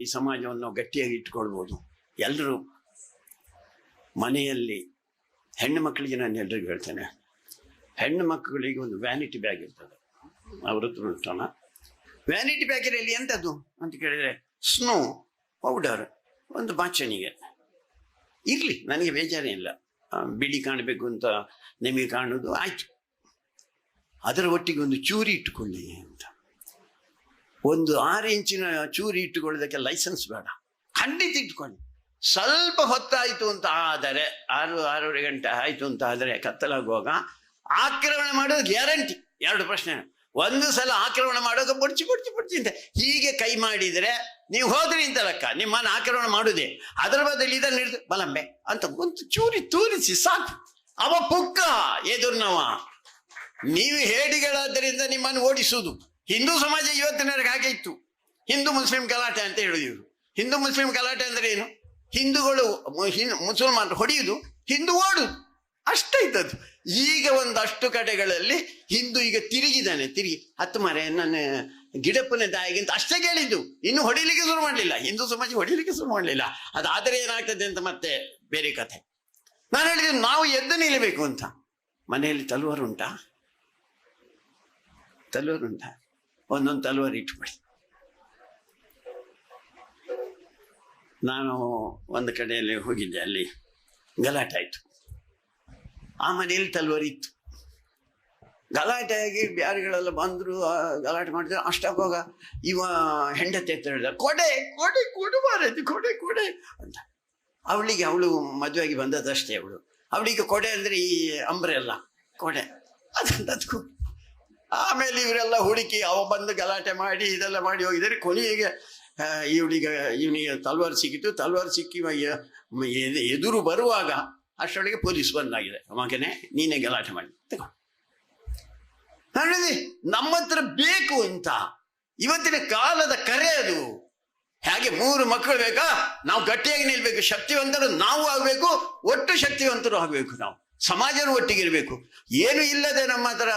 ಈ ಸಮಾಜವನ್ನು ಗಟ್ಟಿಯಾಗಿ ಇಟ್ಕೊಳ್ಬೋದು ಎಲ್ಲರೂ ಮನೆಯಲ್ಲಿ ಹೆಣ್ಣು ಮಕ್ಕಳಿಗೆ ನಾನು ಎಲ್ರಿಗೂ ಹೇಳ್ತೇನೆ, ಹೆಣ್ಣು ಮಕ್ಕಳಿಗೆ ಒಂದು ವ್ಯಾನಿಟಿ ಬ್ಯಾಗ್ ಇರ್ತದೆ. ಅವರತ್ರ ಹತ್ರ ಉಂಟಲ್ಲ ವ್ಯಾನಿಟಿ ಬ್ಯಾಗಿನಲ್ಲಿ ಎಂಥದ್ದು ಅಂತ ಕೇಳಿದರೆ ಸ್ನೋ ಪೌಡರ್ ಒಂದು ಬಾಚಣಿಗೆ. ಇರಲಿ, ನನಗೆ ಬೇಜಾರೇ ಇಲ್ಲ. ಬಿಳಿ ಕಾಣಬೇಕು ಅಂತ ನಿಮಗೆ ಕಾಣೋದು ಆಯಿತು. ಅದರ ಒಟ್ಟಿಗೆ ಒಂದು ಚೂರಿ ಇಟ್ಟುಕೊಳ್ಳಿ ಅಂತ. ಒಂದು ಆರು ಇಂಚಿನ ಚೂರಿ ಇಟ್ಟುಕೊಳ್ಳೋದಕ್ಕೆ ಲೈಸೆನ್ಸ್ ಬೇಡ. ಖಂಡಿತ ಇಟ್ಕೊಳ್ಳಿ. ಸ್ವಲ್ಪ ಹೊತ್ತಾಯಿತು ಅಂತ ಆದರೆ, ಆರು, ಆರೂವರೆ ಗಂಟೆ ಆಯಿತು ಅಂತ ಆದರೆ ಕತ್ತಲಾಗುವಾಗ ಆಕ್ರಮಣ ಮಾಡೋದು ಗ್ಯಾರಂಟಿ ಎರಡು ಪ್ರಶ್ನೆ. ಒಂದು ಸಲ ಆಕ್ರಮಣ ಮಾಡೋದು ಬುಡ್ಚಿ ಬುಡ್ಚಿ ಬುಡ್ಚಿ ಅಂತ ಹೀಗೆ ಕೈ ಮಾಡಿದರೆ ನೀವು ಹೋದ್ರಿ ಅಂತ ಲೆಕ್ಕ. ನಿಮ್ಮನ್ನು ಆಕ್ರಮಣ ಮಾಡುದೇ. ಅದರ ಬದಲು ಇದನ್ನು ಹಿಡಿದು, ಬಲಂಬೆ ಅಂತ ಒಂದು ಚೂರಿ ತೂರಿಸಿ ಸಾಕು. ಅವ ಪುಕ್ಕ ಎದುರ್ನವ. ನೀವು ಹೇಡಿಗಳಾದ್ದರಿಂದ ನಿಮ್ಮನ್ನು ಓಡಿಸುವುದು. ಹಿಂದೂ ಸಮಾಜ ಇವತ್ತಿನವರೆಗೆ ಹಾಗೆ ಇತ್ತು? ಹಿಂದೂ ಮುಸ್ಲಿಂ ಗಲಾಟೆ ಅಂತ ಹೇಳಿದ್ರು. ಹಿಂದೂ ಮುಸ್ಲಿಂ ಗಲಾಟೆ ಅಂದ್ರೆ ಏನು? ಹಿಂದೂಗಳು ಮುಸಲ್ಮಾನರು ಹೊಡೆಯುವುದು ಹಿಂದೂ ಓಡುದು. ಅಷ್ಟೇ ಇದ್ದದ್ದು. ಈಗ ಒಂದಷ್ಟು ಕಡೆಗಳಲ್ಲಿ ಹಿಂದೂ ಈಗ ತಿರುಗಿದಾನೆ, ತಿರುಗಿ. ಹತ್ತು ಮರೆ, ನನ್ನ ಗಿಡಪ್ಪನ ದಾಯಿಗೆ ಅಂತ ಅಷ್ಟೇ ಕೇಳಿದ್ದು. ಇನ್ನು ಹೊಡಿಲಿಕ್ಕೆ ಶುರು ಮಾಡಲಿಲ್ಲ. ಹಿಂದೂ ಸಮಾಜ ಹೊಡಿಲಿಕ್ಕೆ ಶುರು ಮಾಡಲಿಲ್ಲ. ಅದಾದರೆ ಏನಾಗ್ತದೆ ಅಂತ ಮತ್ತೆ ಬೇರೆ ಕಥೆ. ನಾನು ಹೇಳಿದ್ದು ನಾವು ಎದ್ದು ನಿಲ್ಲಬೇಕು ಅಂತ. ಮನೆಯಲ್ಲಿ ತಲುವರುಂಟಾ ಉಂಟಾ? ತಲವಾರು ಉಂಟಾ? ಒಂದೊಂದು ತಲ್ವಾರ್ ಇಟ್ಕೊಳ್ಳಿ ನಾನು ಒಂದು ಕಡೆಯಲ್ಲಿ ಹೋಗಿದ್ದೆ, ಅಲ್ಲಿ ಗಲಾಟೆ ಆಯಿತು. ಆ ಮನೆಯಲ್ಲಿ ತಲ್ವಾರ್ ಇತ್ತು. ಗಲಾಟೆ ಆಗಿ ಬ್ಯಾರಿಗಳೆಲ್ಲ ಬಂದರು ಗಲಾಟೆ ಮಾಡಿದ್ರು ಅಷ್ಟಾಗುವಾಗ ಇವ ಹೆಂಡತಿ ಹತ್ರ ಹೇಳಿದ, ಕೊಡೆ ಕೊಡೆ, ಕೊಡು ಕೊಡೆ ಕೊಡೆ ಅಂತ. ಅವಳಿಗೆ, ಅವಳು ಮದುವೆಯಾಗಿ ಬಂದದಷ್ಟೇ ಅವಳು. ಅವಳಿಗೆ ಕೊಡೆ ಅಂದರೆ ಈ ಅಂಬ್ರೆಲ್ಲ, ಕೊಡೆ. ಅದಂತದ್ಕು. ಆಮೇಲೆ ಇವರೆಲ್ಲ ಹುಡುಕಿ ಅವ ಬಂದು ಗಲಾಟೆ ಮಾಡಿ ಇದೆಲ್ಲ ಮಾಡಿ ಹೋಗಿದರೆ ಕೊನೆಗೆ ಇವಳಿಗೆ ಇವನಿಗೆ ತಲ್ವಾರ್ ಸಿಕ್ಕಿತು ತಲ್ವಾರ್ ಸಿಕ್ಕಿ ಎದುರು ಬರುವಾಗ ಅಷ್ಟರೊಳಗೆ ಪೊಲೀಸ್ ಬಂದಾಗಿದೆ. ಮಗನೇ ನೀನೇ ಗಲಾಟೆ ಮಾಡಿ. ತಗೋ. ನಾನು ನಮ್ಮ ಹತ್ರ ಬೇಕು ಅಂತ. ಇವತ್ತಿನ ಕಾಲದ ಕರೆ ಅದು. ಹಾಗೆ ಮೂರು ಮಕ್ಕಳು ಬೇಕಾ? ನಾವು ಗಟ್ಟಿಯಾಗಿ ನಿಲ್ಬೇಕು. ಶಕ್ತಿವಂತರು ನಾವು ಆಗಬೇಕು. ಒಟ್ಟು ಶಕ್ತಿವಂತರು ಆಗಬೇಕು ನಾವು. ಸಮಾಜರು ಒಟ್ಟಿಗೆ ಇರಬೇಕು. ಏನು ಇಲ್ಲದೆ ನಮ್ಮ ಹತ್ರ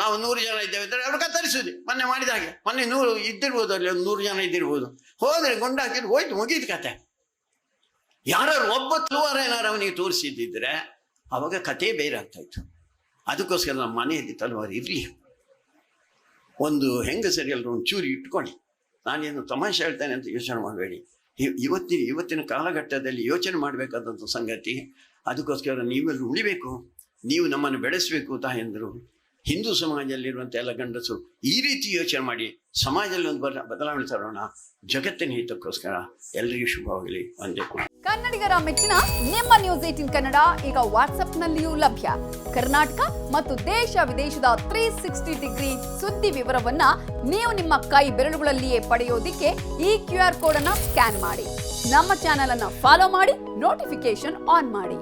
ನಾವು ನೂರು ಜನ ಇದ್ದೇವೆ ಅಂದರೆ ಅವ್ರು ಕತ್ತರಿಸುದು ಮೊನ್ನೆ ಮಾಡಿದ ಹಾಗೆ. ಮೊನ್ನೆ ನೂರು ಇದ್ದಿರ್ಬೋದು, ಅಲ್ಲಿ ಒಂದು ನೂರು ಜನ ಇದ್ದಿರ್ಬೋದು. ಹೋದ್ರೆ ಗುಂಡು ಹೋಯ್ತು, ಮುಗೀತು ಕತೆ. ಯಾರು ಒಬ್ಬ ತೂವಾರ ಏನಾರು ಅವನಿಗೆ ತೋರಿಸಿದ್ದಿದ್ರೆ, ಅವಾಗ ಕತೆ ಬೇರೆ ಆಗ್ತಾ ಇತ್ತು ಅದಕ್ಕೋಸ್ಕರ ನಮ್ಮ ಮನೆಯಲ್ಲಿ ತಲವಾರು ಇರಲಿ. ಒಂದು ಹೆಂಗಸರಿ ಎಲ್ಲರೂ ಒಂದು ಚೂರಿ ಇಟ್ಕೊಳ್ಳಿ. ನಾನೇನು ತಮಾಷೆ ಹೇಳ್ತೇನೆ ಅಂತ ಯೋಚನೆ ಮಾಡಬೇಡಿ ಇವತ್ತಿನ ಇವತ್ತಿನ ಕಾಲಘಟ್ಟದಲ್ಲಿ ಯೋಚನೆ ಮಾಡಬೇಕಾದಂಥ ಸಂಗತಿ ಅದಕ್ಕೋಸ್ಕರ ನೀವೆಲ್ಲ ಉಳಿಬೇಕು. ನೀವು ನಮ್ಮನ್ನು ಬೆಳೆಸಬೇಕು ತಾಯಂದರು ಹಿಂದೂ ಸಮಾಜದಲ್ಲಿರುವಂಥ ಎಲ್ಲ ಗಂಡಸರು ಈ ರೀತಿ ಯೋಚನೆ ಮಾಡಿ ಸಮಾಜದಲ್ಲಿ ಒಂದು ಬದ, ಬದಲಾವಣೆ ತರೋಣ. ಜಗತ್ತಿನ ಹಿತಕ್ಕೋಸ್ಕರ ಎಲ್ಲರಿಗೂ ಶುಭವಾಗಲಿ. ಒಂದೇ ಕನ್ನಡಿಗರ ಮೆಚ್ಚಿನ ನಿಮ್ಮ ನ್ಯೂಸ್ ಏಟಿನ್ ಕನ್ನಡ ಈಗ ವಾಟ್ಸ್ಆಪ್ನಲ್ಲಿಯೂ ಲಭ್ಯ. ಕರ್ನಾಟಕ ಮತ್ತು ದೇಶ ವಿದೇಶದ ತ್ರೀ ಸಿಕ್ಸ್ಟಿ ಡಿಗ್ರಿ ಸುದ್ದಿ ವಿವರವನ್ನ ನೀವು ನಿಮ್ಮ ಕೈ ಬೆರಳುಗಳಲ್ಲಿಯೇ ಪಡೆಯೋದಿಕ್ಕೆ ಈ ಕ್ಯೂ ಆರ್ ಕೋಡ್ ಸ್ಕ್ಯಾನ್ ಮಾಡಿ. ನಮ್ಮ ಚಾನೆಲ್ ಅನ್ನು ಫಾಲೋ ಮಾಡಿ ನೋಟಿಫಿಕೇಶನ್ ಆನ್ ಮಾಡಿ.